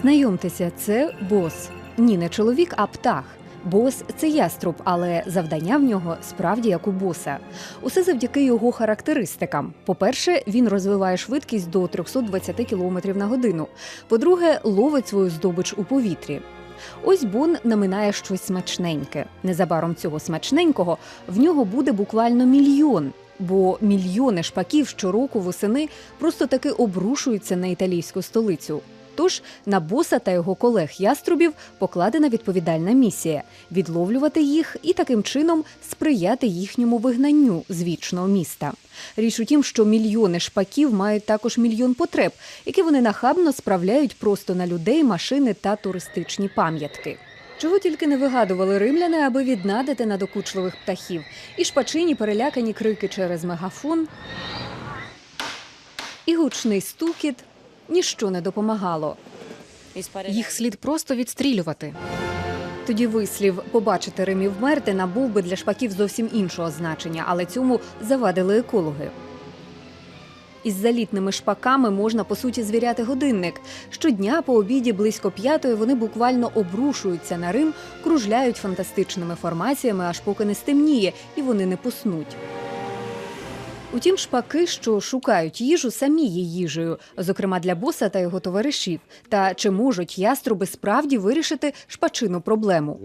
Знайомтеся, це бос. Ні, не чоловік, а птах. Бос це яструб, але завдання в нього справді як у боса. Усе завдяки його характеристикам. По-перше, він розвиває швидкість до 320 км на годину. По-друге, ловить свою здобич у повітрі. Ось Бон наминає щось смачненьке. Незабаром цього смачненького в нього буде буквально мільйон. Бо мільйони шпаків щороку восени просто таки обрушуються на італійську столицю. Тож на боса та його колег яструбів покладена відповідальна місія відловлювати їх і таким чином сприяти їхньому вигнанню з вічного міста. Річ у тім, що мільйони шпаків мають також мільйон потреб, які вони нахабно справляють просто на людей, машини та туристичні пам'ятки. Чого тільки не вигадували римляни, аби віднадити надокучливих птахів, і шпачині перелякані крики через мегафон, і гучний стукіт ніщо не допомагало. Їх слід просто відстрілювати. Тоді вислів побачити Рим і вмерти набув би для шпаків зовсім іншого значення, але цьому завадили екологи. Із залітними шпаками можна по суті звіряти годинник. Щодня по обіді близько п'ятої вони буквально обрушуються на Рим, кружляють фантастичними формаціями, аж поки не стемніє, і вони не поснуть. Утім, шпаки, що шукають їжу, самі є їжею, зокрема для боса та його товаришів. Та чи можуть яструби справді вирішити шпачину проблему?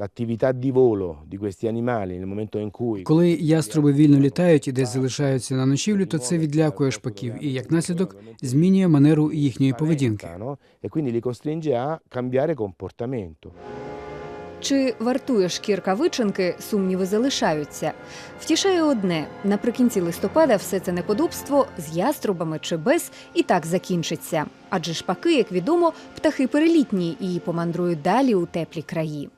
Коли яструби вільно літають і десь залишаються на ночівлю, то це відлякує шпаків і як наслідок змінює манеру їхньої поведінки. Чи вартує шкірка вичинки, сумніви залишаються. Втішає одне: наприкінці листопада все це неподобство з яструбами чи без і так закінчиться. Адже шпаки, як відомо, птахи перелітні і помандрують далі у теплі краї.